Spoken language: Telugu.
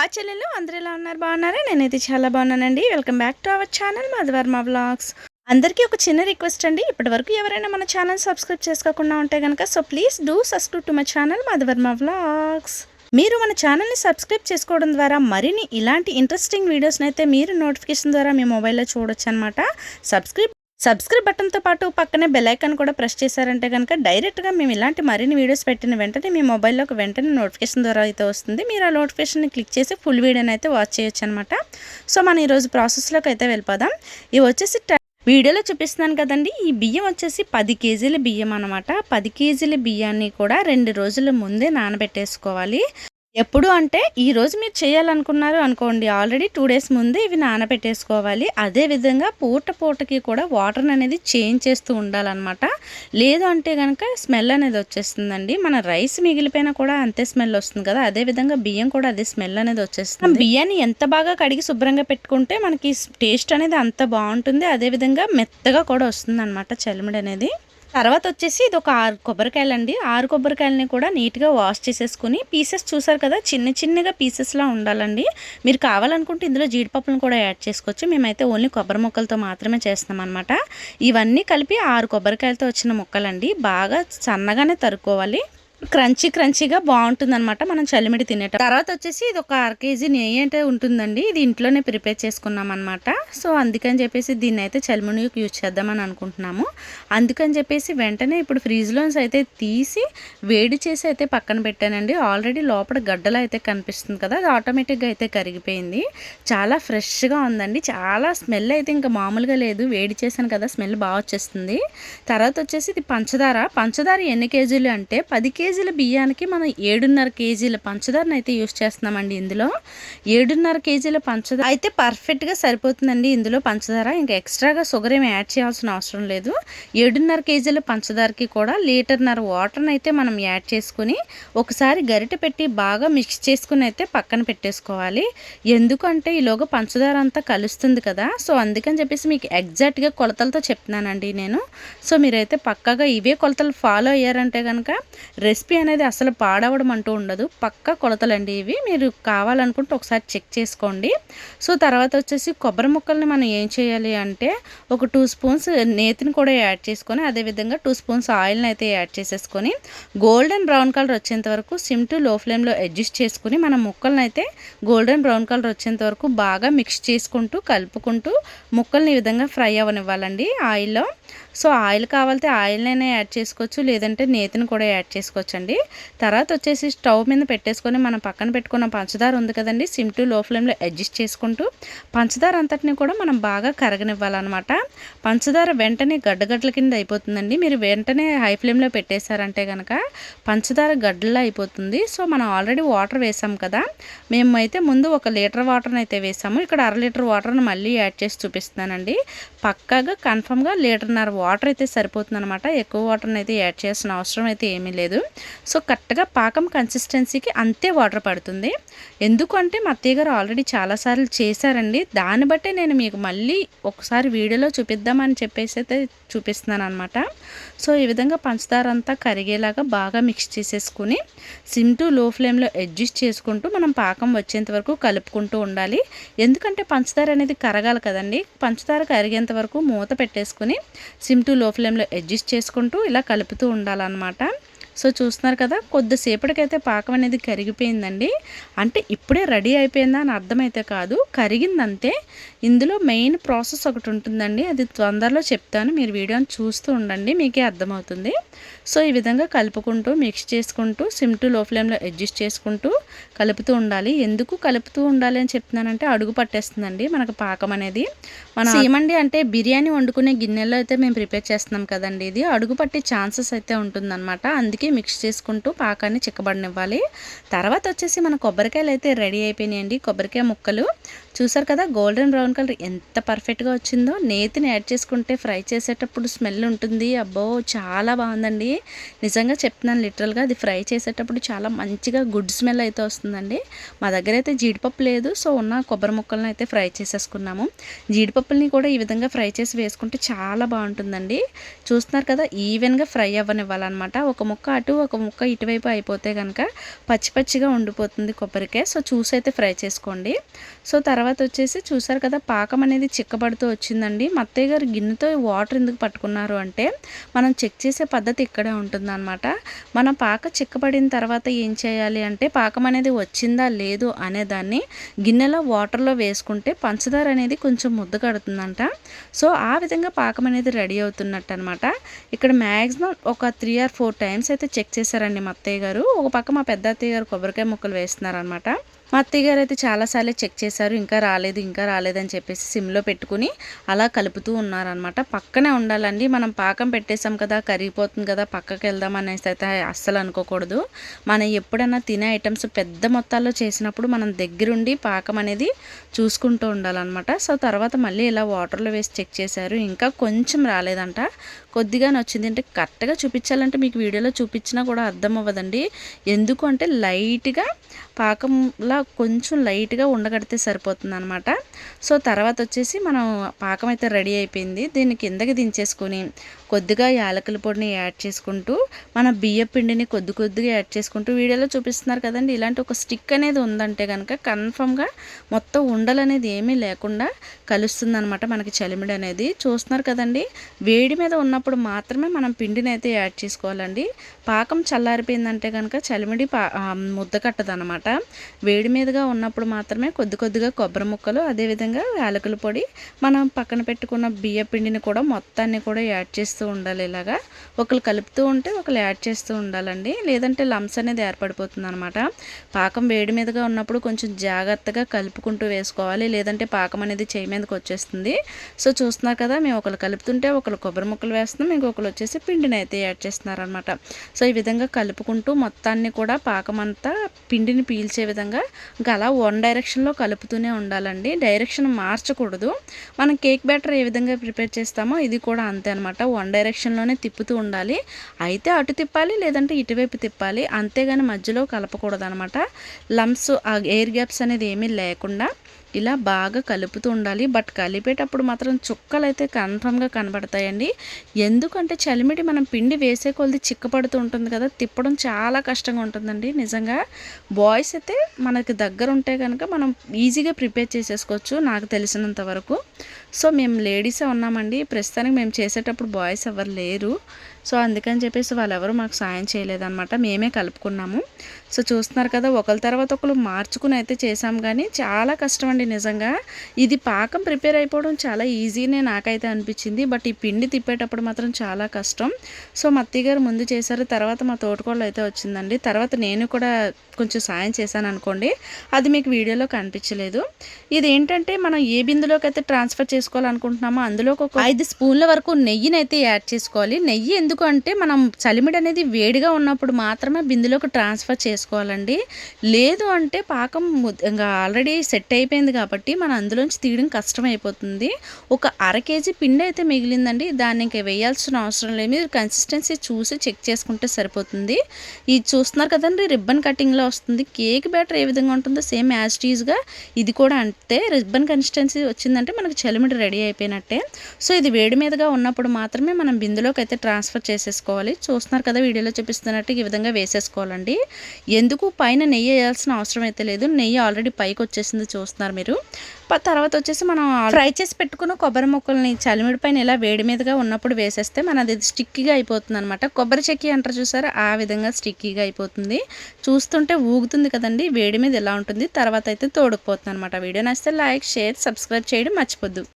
ఆ చెల్లెలు? అందరు ఎలా ఉన్నారు? బాగున్నారా? నేనైతే చాలా బాగున్నానండి. Welcome back to our channel Madhuvarma vlogs అందరికీ ఒక చిన్న రిక్వెస్ట్ అండి. ఇప్పటి వరకు ఎవరైనా మన ఛానల్ సబ్స్క్రైబ్ చేసుకోకుండా ఉంటే కనుక so please do subscribe to my channel Madhuvarma vlogs మీరు మన ఛానల్ని సబ్స్క్రైబ్ చేసుకోవడం ద్వారా మరిన్ని ఇలాంటి ఇంట్రెస్టింగ్ వీడియోస్ని అయితే మీరు నోటిఫికేషన్ ద్వారా మీ మొబైల్లో చూడొచ్చు అనమాట సబ్స్క్రైబ్ సబ్స్క్రైబ్ బటన్తో పాటు పక్కనే బెల్ కూడా ప్రెస్ చేశారంటే కనుక డైరెక్ట్గా మేము ఇలాంటి మరిన్ని వీడియోస్ పెట్టిన వెంటనే మీ మొబైల్లోకి వెంటనే నోటిఫికేషన్ ద్వారా అయితే వస్తుంది. మీరు ఆ నోటిఫికేషన్ని క్లిక్ చేసి ఫుల్ వీడియోని అయితే వాచ్ చేయొచ్చు అనమాట సో మనం ఈరోజు ప్రాసెస్లోకి అయితే వెళ్ళిపోదాం. ఇవి వచ్చేసి వీడియోలో చూపిస్తున్నాను కదండి. ఈ బియ్యం వచ్చేసి పది కేజీల బియ్యం అనమాట పది కేజీల బియ్యాన్ని కూడా రెండు రోజుల ముందే నానబెట్టేసుకోవాలి. ఎప్పుడు అంటే ఈరోజు మీరు చేయాలనుకున్నారు అనుకోండి ఆల్రెడీ టూ డేస్ ముందే ఇవి నానబెట్టేసుకోవాలి. అదేవిధంగా పూట పూటకి కూడా వాటర్ అనేది చేంజ్ చేస్తూ ఉండాలన్నమాట. లేదు అంటే కనుక స్మెల్ అనేది వచ్చేస్తుందండి. మన రైస్ మిగిలిపోయినా కూడా అంతే స్మెల్ వస్తుంది కదా. అదేవిధంగా బియ్యం కూడా అదే స్మెల్ అనేది వచ్చేస్తుంది. బియ్యాన్ని ఎంత బాగా కడిగి శుభ్రంగా పెట్టుకుంటే మనకి టేస్ట్ అనేది అంత బాగుంటుంది. అదేవిధంగా మెత్తగా కూడా వస్తుంది అనమాట చలిమిడి అనేది తర్వాత వచ్చేసి ఇది ఒక ఆరు కొబ్బరికాయలు అండి ఆరు కొబ్బరికాయలని కూడా నీట్గా వాష్ చేసేసుకుని పీసెస్ చూసారు కదా చిన్న చిన్నగా పీసెస్లా ఉండాలండి. మీరు కావాలనుకుంటే ఇందులో జీడిపప్పులను కూడా యాడ్ చేసుకోవచ్చు. మేమైతే ఓన్లీ కొబ్బరి ముక్కలతో మాత్రమే చేస్తాం అనమాట ఇవన్నీ కలిపి ఆరు కొబ్బరికాయలతో వచ్చిన ముక్కలండి. బాగా సన్నగానే తరుక్కోవాలి. క్రంచీ క్రంచీగా బాగుంటుంది అనమాట మనం చలిమిడి తినేట తర్వాత వచ్చేసి ఇది ఒక అర కేజీ నెయ్యి అంటే ఉంటుందండి. ఇది ఇంట్లోనే ప్రిపేర్ చేసుకున్నాం అనమాట సో అందుకని చెప్పేసి దీన్ని అయితే చలిమిడికి యూజ్ చేద్దామని అనుకుంటున్నాము. అందుకని చెప్పేసి వెంటనే ఇప్పుడు ఫ్రిడ్జ్లోన్స్ అయితే తీసి వేడి చేసి అయితే పక్కన పెట్టానండి. ఆల్రెడీ లోపల గడ్డలు అయితే కనిపిస్తుంది కదా అది ఆటోమేటిక్గా అయితే కరిగిపోయింది. చాలా ఫ్రెష్గా ఉందండి. చాలా స్మెల్ అయితే ఇంకా మామూలుగా లేదు. వేడి చేశాను కదా స్మెల్ బాగా వచ్చేస్తుంది. తర్వాత వచ్చేసి ఇది పంచదార. పంచదార ఎన్ని కేజీలు అంటే పది కేజీ కేజీల బియ్యానికి మనం ఏడున్నర కేజీల పంచదారని అయితే యూస్ చేస్తున్నామండి ఇందులో. ఏడున్నర కేజీల పంచదార అయితే పర్ఫెక్ట్గా సరిపోతుందండి ఇందులో పంచదార. ఇంకా ఎక్స్ట్రాగా షుగర్ ఏమి యాడ్ చేయాల్సిన అవసరం లేదు. ఏడున్నర కేజీల పంచదారకి కూడా లీటర్న్నర వాటర్ని అయితే మనం యాడ్ చేసుకుని ఒకసారి గరిట పెట్టి బాగా మిక్స్ చేసుకుని అయితే పక్కన పెట్టేసుకోవాలి. ఎందుకంటే ఈలోగా పంచదార అంతా కలుస్తుంది కదా. సో అందుకని చెప్పేసి మీకు ఎగ్జాక్ట్గా కొలతలతో చెప్తున్నానండి నేను. సో మీరైతే పక్కగా ఇవే కొలతలు ఫాలో అయ్యారంటే కనుక రెస్ రెసిపీ అనేది అసలు పాడవడం అంటూ ఉండదు. పక్క కొలతలండి ఇవి. మీరు కావాలనుకుంటే ఒకసారి చెక్ చేసుకోండి. సో తర్వాత వచ్చేసి కొబ్బరి ముక్కల్ని మనం ఏం చేయాలి అంటే ఒక టూ స్పూన్స్ నేతిని కూడా యాడ్ చేసుకొని అదేవిధంగా టూ స్పూన్స్ ఆయిల్ని అయితే యాడ్ చేసేసుకొని గోల్డెన్ బ్రౌన్ కలర్ వచ్చేంత వరకు సిమ్ టు లో ఫ్లేమ్లో అడ్జస్ట్ చేసుకుని మన ముక్కల్ని అయితే గోల్డెన్ బ్రౌన్ కలర్ వచ్చేంత వరకు బాగా మిక్స్ చేసుకుంటూ కలుపుకుంటూ ముక్కల్ని ఈ విధంగా ఫ్రై అవ్వనివ్వాలండి ఆయిల్లో. సో ఆయిల్ కావాలితే ఆయిల్నైనా యాడ్ చేసుకోవచ్చు లేదంటే నేతిని కూడా యాడ్ చేసుకోవచ్చు అండి తర్వాత వచ్చేసి స్టవ్ మీద పెట్టేసుకొని మనం పక్కన పెట్టుకున్న పంచదార ఉంది కదండి సిమ్ టు లో ఫ్లేమ్లో అడ్జస్ట్ చేసుకుంటూ పంచదార అంతటిని కూడా మనం బాగా కరగనివ్వాలన్నమాట. పంచదార వెంటనే గడ్డగడ్డల కింద అయిపోతుందండి. మీరు వెంటనే హై ఫ్లేమ్లో పెట్టేశారంటే కనుక పంచదార గడ్డలా అయిపోతుంది. సో మనం ఆల్రెడీ వాటర్ వేసాం కదా మేము అయితే ముందు ఒక లీటర్ వాటర్ని అయితే వేసాము. ఇక్కడ అర లీటర్ వాటర్ని మళ్ళీ యాడ్ చేసి చూపిస్తున్నానండి. పక్కాగా కన్ఫర్మ్గా లీటర్న్నర వాటర్ అయితే సరిపోతుంది అనమాట ఎక్కువ వాటర్ని అయితే యాడ్ చేయాల్సిన అవసరం అయితే ఏమీ లేదు. సో కరెక్ట్గా పాకం కన్సిస్టెన్సీకి అంతే వాటర్ పడుతుంది. ఎందుకంటే మా అత్తయ్య గారు ఆల్రెడీ చాలాసార్లు చేశారండి. దాన్ని బట్టే నేను మీకు మళ్ళీ ఒకసారి వీడియోలో చూపిద్దామని చెప్పేసి అయితే చూపిస్తున్నాను అనమాట సో ఈ విధంగా పంచదార అంతా కరిగేలాగా బాగా మిక్స్ చేసేసుకుని సిమ్ టు లో ఫ్లేమ్లో అడ్జస్ట్ చేసుకుంటూ మనం పాకం వచ్చేంత వరకు కలుపుకుంటూ ఉండాలి. ఎందుకంటే పంచదార అనేది కరగాలి కదండి. పంచదార కరిగేంత వరకు మూత పెట్టేసుకుని సిమ్ టు లో ఫ్లేమ్లో అడ్జస్ట్ చేసుకుంటూ ఇలా కలుపుతూ ఉండాలన్నమాట. సో చూస్తున్నారు కదా కొద్దిసేపటికైతే పాకం అనేది కరిగిపోయిందండి. అంటే ఇప్పుడే రెడీ అయిపోయిందా అని అర్థమైతే కాదు. కరిగిందంతే. ఇందులో మెయిన్ ప్రాసెస్ ఒకటి ఉంటుందండి. అది తొందరలో చెప్తాను. మీరు వీడియోని చూస్తూ ఉండండి. మీకే అర్థమవుతుంది. సో ఈ విధంగా కలుపుకుంటూ మిక్స్ చేసుకుంటూ సిమ్ టు లో ఫ్లేమ్లో అడ్జస్ట్ చేసుకుంటూ కలుపుతూ ఉండాలి. ఎందుకు కలుపుతూ ఉండాలి అని చెప్తున్నానంటే అడుగు పట్టేస్తుందండి మనకు పాకం అనేది. మనం ఏమండి అంటే బిర్యానీ వండుకునే గిన్నెలో అయితే మేము ప్రిపేర్ చేస్తున్నాం కదండి ఇది. అడుగు పట్టే ఛాన్సెస్ అయితే ఉంటుందన్నమాట. అందుకే మిక్స్ చేసుకుంటూ పాకాన్ని చిక్కబడినివ్వాలి. తర్వాత వచ్చేసి మన కొబ్బరికాయలు అయితే రెడీ అయిపోయినాయండి. కొబ్బరికాయ ముక్కలు. చూసారు కదా గోల్డెన్ బ్రౌన్ కలర్ ఎంత పర్ఫెక్ట్గా వచ్చిందో. నేతిని యాడ్ చేసుకుంటే ఫ్రై చేసేటప్పుడు స్మెల్ ఉంటుంది. అబ్బో చాలా బాగుందండి. నిజంగా చెప్తున్నాను లిటరల్గా అది ఫ్రై చేసేటప్పుడు చాలా మంచిగా గుడ్ స్మెల్ అయితే వస్తుందండి. మా దగ్గర అయితే జీడిపప్పు లేదు సో ఉన్న కొబ్బరి ముక్కలను అయితే ఫ్రై చేసేసుకున్నాము. జీడిపప్పుల్ని కూడా ఈ విధంగా ఫ్రై చేసి వేసుకుంటే చాలా బాగుంటుందండి. చూస్తున్నారు కదా ఈవెన్గా ఫ్రై అవ్వనివ్వాలన్నమాట. ఒక ముక్క అటు ఒక ముక్క ఇటువైపు అయిపోతే కనుక పచ్చి పచ్చిగా ఉండిపోతుంది కొబ్బరికాయ. సో చూసి అయితే ఫ్రై చేసుకోండి. సో తర్వాత తర్వాత వచ్చేసి చూసారు కదా పాకం అనేది చిక్కబడుతూ వచ్చిందండి. మత్తయ్య గారు గిన్నెతో వాటర్ ఎందుకు పట్టుకున్నారు అంటే మనం చెక్ చేసే పద్ధతి ఇక్కడే ఉంటుందన్నమాట. మన పాక చిక్కబడిన తర్వాత ఏం చేయాలి అంటే పాకం అనేది వచ్చిందా లేదు అనేదాన్ని గిన్నెలో వాటర్లో వేసుకుంటే పంచదార అనేది కొంచెం ముద్ద కడుతుందంట. సో ఆ విధంగా పాకం అనేది రెడీ అవుతున్నట్టు అనమాట ఇక్కడ మ్యాక్సిమం ఒక త్రీ ఆర్ ఫోర్ టైమ్స్ అయితే చెక్ చేశారండి మత్తయ్య అత్తయ్య గారు. ఒక పక్క మా పెద్ద అత్తయ్య గారు కొబ్బరికాయ ముక్కలు వేస్తున్నారనమాట మా అత్తయ్య గారు అయితే చాలాసార్లు చెక్ చేశారు ఇంకా రాలేదు ఇంకా రాలేదని చెప్పేసి సిమ్లో పెట్టుకుని అలా కలుపుతూ ఉన్నారనమాట పక్కనే ఉండాలండి మనం పాకం పెట్టేసాం కదా కరిగిపోతుంది కదా పక్కకి వెళ్దాం అనేసి అయితే అస్సలు అనుకోకూడదు. మనం ఎప్పుడైనా తినే ఐటమ్స్ పెద్ద మొత్తాల్లో చేసినప్పుడు మనం దగ్గరుండి పాకం అనేది చూసుకుంటూ ఉండాలన్నమాట. సో తర్వాత మళ్ళీ ఇలా వాటర్లో వేసి చెక్ చేశారు ఇంకా కొంచెం రాలేదంట. కొద్దిగా నచ్చింది. అంటే కరెక్ట్గా చూపించాలంటే మీకు వీడియోలో చూపించినా కూడా అర్థం అవ్వదండి. ఎందుకు అంటే లైట్గా పాకంలా కొంచెం లైట్గా ఉండగడితే సరిపోతుంది అనమాట సో తర్వాత వచ్చేసి మనం పాకం అయితే రెడీ అయిపోయింది. దీన్ని కిందకి దించేసుకొని కొద్దిగా యాలకుల పొడిని యాడ్ చేసుకుంటూ మన బియ్య పిండిని కొద్ది కొద్దిగా యాడ్ చేసుకుంటూ వీడియోలో చూపిస్తున్నారు కదండి. ఇలాంటి ఒక స్టిక్ అనేది ఉందంటే కనుక కన్ఫర్మ్గా మొత్తం ఉండలు అనేది ఏమీ లేకుండా కలుస్తుంది అనమాట మనకి చలిమిడి అనేది. చూస్తున్నారు కదండి వేడి మీద ఉన్నప్పుడు మాత్రమే మనం పిండిని అయితే యాడ్ చేసుకోవాలండి. పాకం చల్లారిపోయిందంటే కనుక చలిమిడి పా ముద్ద కట్టదనమాట వేడి మీదుగా ఉన్నప్పుడు మాత్రమే కొద్ది కొద్దిగా కొబ్బరి ముక్కలు అదే అదేవిధంగా యాలకుల పొడి మనం పక్కన పెట్టుకున్న బియ్య పిండిని కూడా మొత్తాన్ని కూడా యాడ్ చేస్తూ ఉండాలి ఇలాగా. ఒకరు కలుపుతూ ఉంటే ఒకరు యాడ్ చేస్తూ ఉండాలండి. లేదంటే లమ్స్ అనేది ఏర్పడిపోతుంది అనమాట పాకం వేడి మీదగా ఉన్నప్పుడు కొంచెం జాగ్రత్తగా కలుపుకుంటూ వేసుకోవాలి. లేదంటే పాకం అనేది చేయి మీదకి వచ్చేస్తుంది. సో చూస్తున్నారు కదా మేము ఒకరు కలుపుతుంటే ఒకరు కొబ్బరి ముక్కలు వేస్తున్నాం. ఇంకొకరు వచ్చేసి పిండిని అయితే యాడ్ చేస్తున్నారనమాట సో ఈ విధంగా కలుపుకుంటూ మొత్తాన్ని కూడా పాకం అంతా పిండిని పీల్చే విధంగా ఇంకా అలా వన్ డైరెక్షన్లో కలుపుతూనే ఉండాలండి. డైరెక్షన్ మార్చకూడదు. మనం కేక్ బ్యాటర్ ఏ విధంగా ప్రిపేర్ చేస్తామో ఇది కూడా అంతే అనమాట వన్ డైరెక్షన్లోనే తిప్పుతూ ఉండాలి. అయితే అటు తిప్పాలి లేదంటే ఇటువైపు తిప్పాలి. అంతేగాని మధ్యలో కలపకూడదు అనమాట లంప్స్ ఆ ఎయిర్ గ్యాప్స్ అనేది ఏమీ లేకుండా ఇలా బాగా కలుపుతూ ఉండాలి. బట్ కలిపేటప్పుడు మాత్రం చుక్కలు అయితే కన్ఫర్మ్గా కనబడతాయండి. ఎందుకంటే చలిమిడి మనం పిండి వేసే కొలది చిక్కపడుతూ ఉంటుంది కదా తిప్పడం చాలా కష్టంగా ఉంటుందండి నిజంగా. బాయ్స్ అయితే మనకి దగ్గర ఉంటే కనుక మనం ఈజీగా ప్రిపేర్ చేసేసుకోవచ్చు నాకు తెలిసినంత వరకు. సో మేము లేడీసే ఉన్నామండి. ప్రస్తుతానికి మేము చేసేటప్పుడు బాయ్స్ ఎవరు లేరు. సో అందుకని చెప్పేసి వాళ్ళు ఎవరు మాకు సాయం చేయలేదన్నమాట. మేమే కలుపుకున్నాము. సో చూస్తున్నారు కదా ఒకరి తర్వాత ఒకరు మార్చుకుని అయితే చేసాం కానీ చాలా కష్టం అండి నిజంగా. ఇది పాకం ప్రిపేర్ అయిపోవడం చాలా ఈజీనే నాకైతే అనిపించింది. బట్ ఈ పిండి తిప్పేటప్పుడు మాత్రం చాలా కష్టం. సో మా గారు ముందు చేశారు. తర్వాత మా తోటకోళ్ళు అయితే వచ్చిందండి. తర్వాత నేను కూడా కొంచెం సాయం చేశాను అనుకోండి. అది మీకు వీడియోలో కనిపించలేదు. ఇది ఏంటంటే మనం ఏ బిందులోకి అయితే ట్రాన్స్ఫర్ చేసుకోవాలనుకుంటున్నామో? అందులో ఒక ఐదు స్పూన్ల వరకు నెయ్యిని అయితే యాడ్ చేసుకోవాలి. నెయ్యి ఎందుకు అంటే మనం చలిమిడి అనేది వేడిగా ఉన్నప్పుడు మాత్రమే బిందులోకి ట్రాన్స్ఫర్ చేసుకోవాలండి. లేదు అంటే పాకం ఇంకా ఆల్రెడీ సెట్ అయిపోయింది కాబట్టి మనం అందులోంచి తీయడం కష్టమైపోతుంది. ఒక అర కేజీ పిండి అయితే మిగిలిందండి. దాన్ని ఇంకా వేయాల్సిన అవసరం లేదు. మీరు కన్సిస్టెన్సీ చూసి చెక్ చేసుకుంటే సరిపోతుంది. ఇది చూస్తున్నారు కదండి రిబ్బన్ కటింగ్లో వస్తుంది. కేక్ బ్యాటర్ ఏ విధంగా ఉంటుందో సేమ్ యాజ్ టీజ్గా ఇది కూడా అంటే రిబ్బన్ కన్సిస్టెన్సీ వచ్చిందంటే మనకు చలిమిడి రెడీ అయిపోయినట్టే. సో ఇది వేడి మీదగా ఉన్నప్పుడు మాత్రమే మనం బిందులోకి అయితే ట్రాన్స్ఫర్ చేసేసుకోవాలి. చూస్తున్నారు కదా వీడియోలో చూపిస్తున్నట్టు ఈ విధంగా వేసేసుకోవాలండి. ఎందుకు? పైన నెయ్యి వేయాల్సిన అవసరం అయితే లేదు. నెయ్యి ఆల్రెడీ పైకి వచ్చేసింది చూస్తున్నారు మీరు. తర్వాత వచ్చేసి మనం ఫ్రై చేసి పెట్టుకున్న కొబ్బరి ముక్కల్ని చలిమిడి పైన ఇలా వేడి మీదగా ఉన్నప్పుడు వేసేస్తే మనది స్టిక్కీగా అయిపోతుంది అనమాట కొబ్బరి చెక్కి అంటారు చూసారా ఆ విధంగా స్టిక్కీగా అయిపోతుంది. చూస్తుంటే ఊగుతుంది కదండి వేడి మీద ఎలా ఉంటుంది. తర్వాత అయితే తోడుకుపోతుంది అనమాట వీడియో నచ్చితే లైక్ షేర్ సబ్స్క్రైబ్ చేయడం మర్చిపోద్దు.